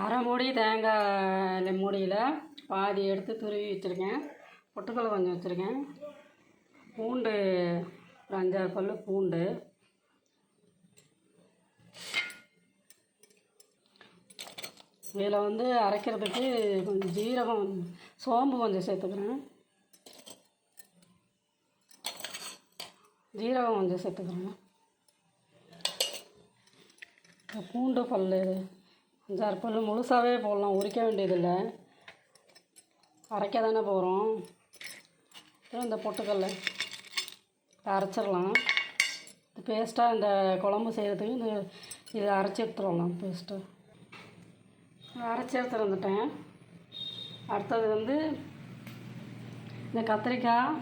அரை மூடி தேங்காய் மூடியில் பாதி எடுத்து துருவி வச்சுருக்கேன். பொட்டுக்கடலை கொஞ்சம் வச்சுருக்கேன். பூண்டு ஒரு அஞ்சாறு பல் பூண்டு. இதில் வந்து அரைக்கிறதுக்கு கொஞ்சம் ஜீரகம் சோம்பு கொஞ்சம் சேர்த்துக்கிறேன். ஜீரகம் கொஞ்சம் சேர்த்துக்கிறேன். இந்த பூண்டு பல் அஞ்சாறு பல் முழுசாகவே போடலாம். உரிக்க வேண்டியதில்லை. அரைக்க தானே போகிறோம் அப்புறம் இந்த பொட்டுக்கல்ல. அரைச்சிடலாம். இந்த பேஸ்ட்டாக இந்த குழம்பு செய்கிறதுக்கு இந்த இதை அரைச்சி எடுத்துடலாம். பேஸ்ட்டு அரைச்சி எடுத்துட்டு வந்துட்டேன். அடுத்தது வந்து இந்த கத்திரிக்காய்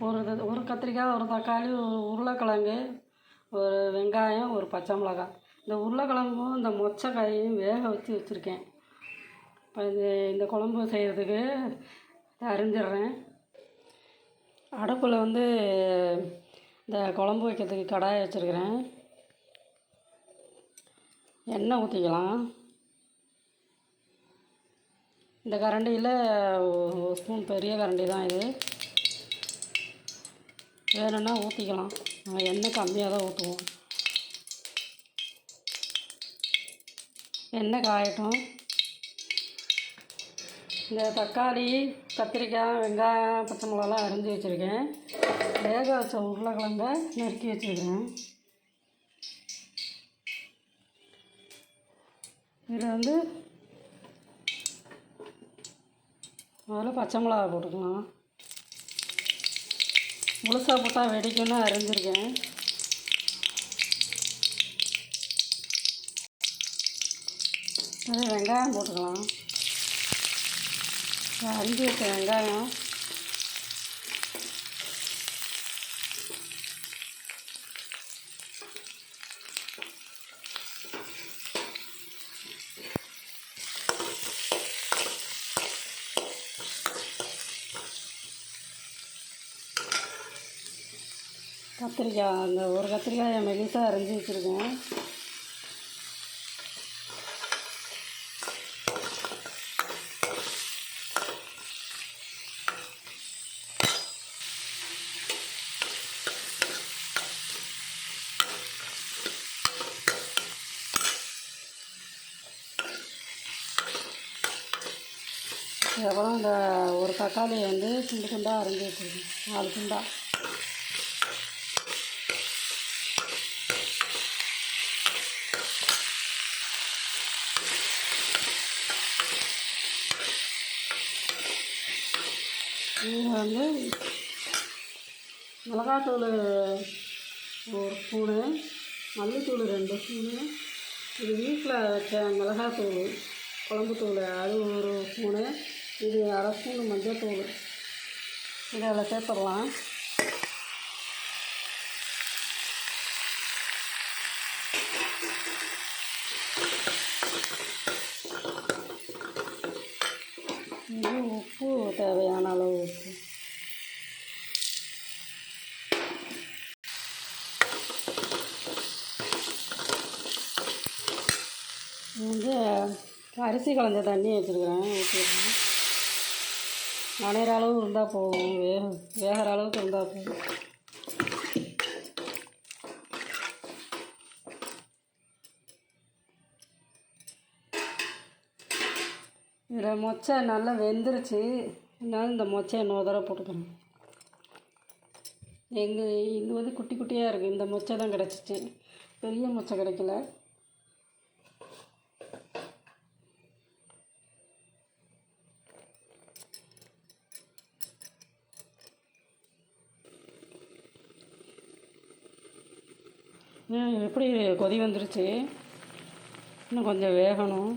ஒரு ஒரு கத்திரிக்காய் ஒரு தக்காளி ஒரு உருளைக்கிழங்கு ஒரு வெங்காயம் ஒரு பச்சை மிளகாய். இந்த உருளைக்கிழங்கும் இந்த மொச்சக்காயையும் வேக வச்சு வச்சுருக்கேன். இப்போ இது இந்த குழம்பு செய்கிறதுக்கு அரிஞ்சிடுறேன். அடுப்பில் வந்து இந்த குழம்பு வைக்கிறதுக்கு கடாய் வச்சுருக்கிறேன். எண்ணெய் ஊற்றிக்கலாம் இந்த கரண்டியில் ஒரு ஸ்பூன் பெரிய கரண்டி தான் இது. வேணும்னா ஊற்றிக்கலாம் நாங்கள் எண்ணெய் கம்மியாக தான் ஊற்றுவோம் எண்ணெய் காயட்டும். இந்த தக்காளி கத்திரிக்காய் வெங்காயம் பச்சை மிளகாலாம் அரிஞ்சு வச்சுருக்கேன். வேக வச்ச உருளைக்கிழங்க நறுக்கி வச்சுருக்கேன் இதில் வந்து முதல்ல பச்சை மிளகா போட்டுக்கலாம். முழுசாக போட்டால் வெடிக்கும்னு அரிஞ்சிருக்கேன். அது வெங்காயம் போட்டுக்கலாம். இது அரிஞ்சு வச்ச வெங்காயம். கத்திரிக்காய் அந்த ஒரு கத்திரிக்காயை மெலிசாக அரிஞ்சு வச்சுருக்கேன். எவ்வளோ இந்த ஒரு தக்காளி வந்து துண்டு துண்டாக அரிஞ்சு வச்சுருக்கேன். நாலு துண்டாக வந்து மிளகாத்தூள் ஒரு ஸ்பூனு மல்லித்தூள் ரெண்டு ஸ்பூனு. இது வீட்டில் வச்ச மிளகாத்தூள் குழம்புத்தூள் அது ஒரு ஸ்பூனு. இது அரை ஸ்பூனு மஞ்சள்தூள் இதை அதில் சேர்த்துடலாம். இது உப்பு தேவையான அளவு உப்பு. வந்து அரிசி கலந்த தண்ணி வச்சுருக்கிறேன். ஊற்றிடுறேன் நனைகிற அளவு இருந்தால் போதும். வேக வேகிற அளவுக்கு இருந்தால் போதும். இதில் மொச்சை நல்லா வெந்துருச்சு. இருந்தாலும் இந்த மொச்சை இன்னொரு தடவை போட்டுக்கிறேன். எங்கள் இது வந்து குட்டி குட்டியாக இருக்குது இந்த மொச்சை தான் கிடச்சிச்சு. பெரிய மொச்சை கிடைக்கல. எப்படி கொதி வந்துருச்சு? இன்னும் கொஞ்சம் வேகணும்.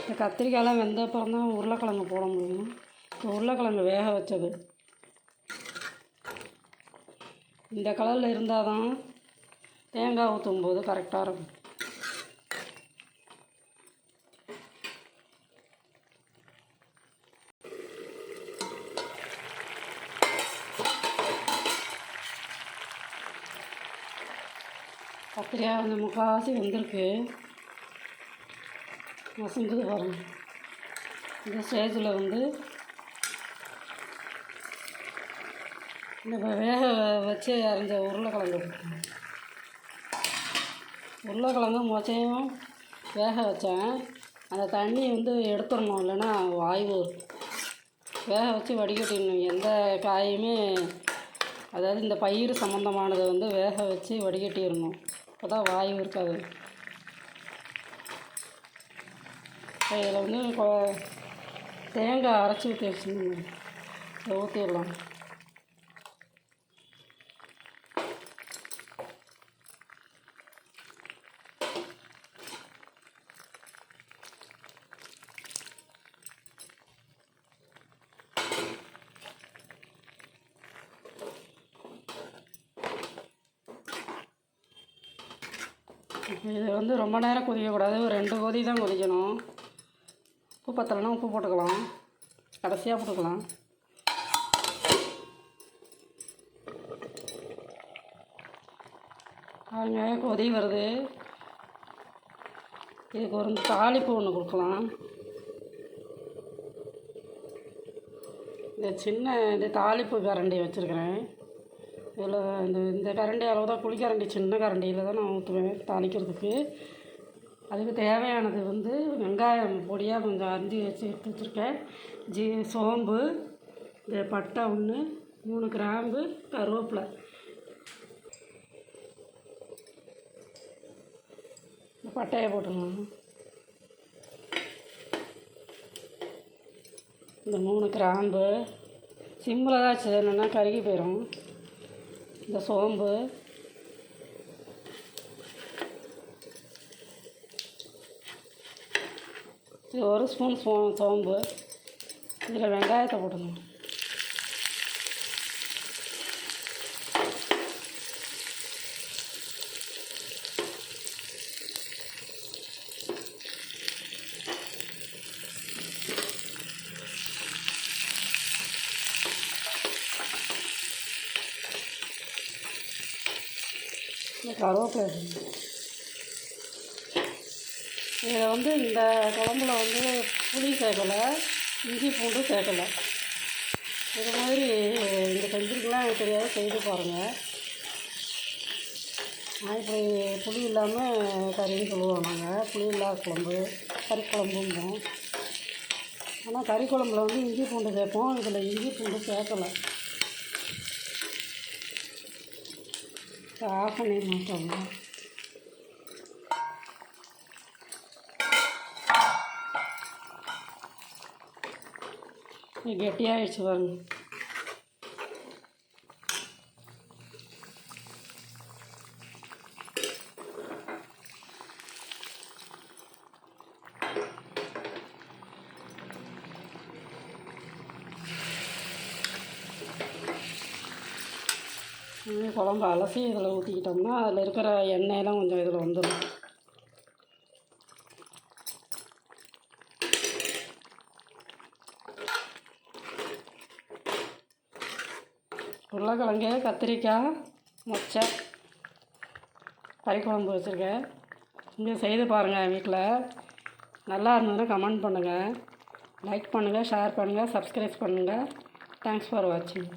இந்த கத்திரிக்காயெலாம் வெந்த அப்புறம் தான் உருளைக்கிழங்கு போட முடியும். இப்போ உருளைக்கிழங்கு வேக வச்சது. இந்த கலரில் இருந்தால் தான் தேங்காய் ஊற்றும் போது கரெக்டாக இருக்கும். சரியா அந்த முக்கால்வாசி வந்திருக்கு. மசிஞ்சது பாருங்க இந்த ஸ்டேஜில் வந்து நம்ம இப்போ வேக வச்சு அரைஞ்ச உருளைக்கிழங்கு. உருளைக்கிழங்கு மொச்சையும் வேக வச்சேன். அந்த தண்ணி வந்து எடுத்துடணும் இல்லைன்னா வாய்வு வேக வச்சு வடிகட்டிடணும். எந்த காயுமே அதாவது இந்த பயிர் சம்மந்தமானதை வந்து வேக வச்சு வடிகட்டிடணும். அப்போ தான் வாய்வு இருக்காது இதில் வந்து கொ- தேங்காய் அரைச்சி ஊற்றி வச்சுருந்தேன் ஊற்றிடலாம் இது வந்து ரொம்ப நேரம் கொதிக்கக்கூடாது. ஒரு ரெண்டு கொதி தான் கொதிக்கணும். உப்பு பத்தலைன்னா உப்பு போட்டுக்கலாம். கடைசியாக போட்டுக்கலாம். பாருங்க கொதி வருது. இதுக்கு ஒரு தாளிப்பு ஒன்று கொடுக்கலாம். இந்த சின்ன இந்த தாளிப்பு கரண்டி வச்சுருக்கிறேன். இதில் இந்த இந்த கரண்டி அளவு தான் குளிக்கரண்டி சின்ன கரண்டியில் தான் நான் ஊற்றுவேன் தாளிக்கிறதுக்கு. அதுக்கு தேவையானது வந்து வெங்காயம் பொடியாக கொஞ்சம் அரிஞ்சு வச்சு எடுத்து வச்சுருக்கேன். ஜீ சோம்பு இந்த பட்டை ஒன்று மூணு கிராம்பு கருவேப்பிலை. பட்டையை போட்டுக்கலாம் இந்த மூணு கிராம்பு சிம்மில் தான் என்னென்னா கருகி போயிடும். இந்த சோம்பு. இது ஒரு ஸ்பூன் சோ சோம்பு. இதில் வெங்காயத்தை போட்டுக்கணும். கருவேப்பிலை இதில் வந்து இந்த குழம்புல வந்து புளி சேர்க்கலை இஞ்சி பூண்டு சேர்க்கலை. இது மாதிரி இந்த செஞ்சுருக்கலாம் எனக்கு தெரியாது செய்து பாருங்கள் நான் இப்படி புளி இல்லாமல் கறின்னு சொல்லுவோம் நாங்கள் புளி இல்லாத குழம்பு கறி குழம்பும்போம் ஆனால் கறி குழம்புல வந்து இஞ்சி பூண்டு சேர்ப்போம் இதில் இஞ்சி பூண்டு சேர்க்கலை. ஆஃப் பண்ணி மாட்டோங்க இது கெட்டியாகிடுச்சு பாருங்க குழம்பு அலசி இதில் ஊற்றிக்கிட்டோம்னா அதில் இருக்கிற எண்ணெயெல்லாம் கொஞ்சம் இதில் வந்துடும். உருளைக்கிழங்கு கத்திரிக்காய் மொச்சை கறிக்குழம்பு வச்சுருக்கேன். இங்கே செய்து பாருங்கள் வீட்டில். நல்லா இருந்ததுன்னா கமெண்ட் பண்ணுங்கள். லைக் பண்ணுங்கள் ஷேர் பண்ணுங்கள் சப்ஸ்கிரைப் பண்ணுங்கள். தேங்க்ஸ் ஃபார் வாட்சிங்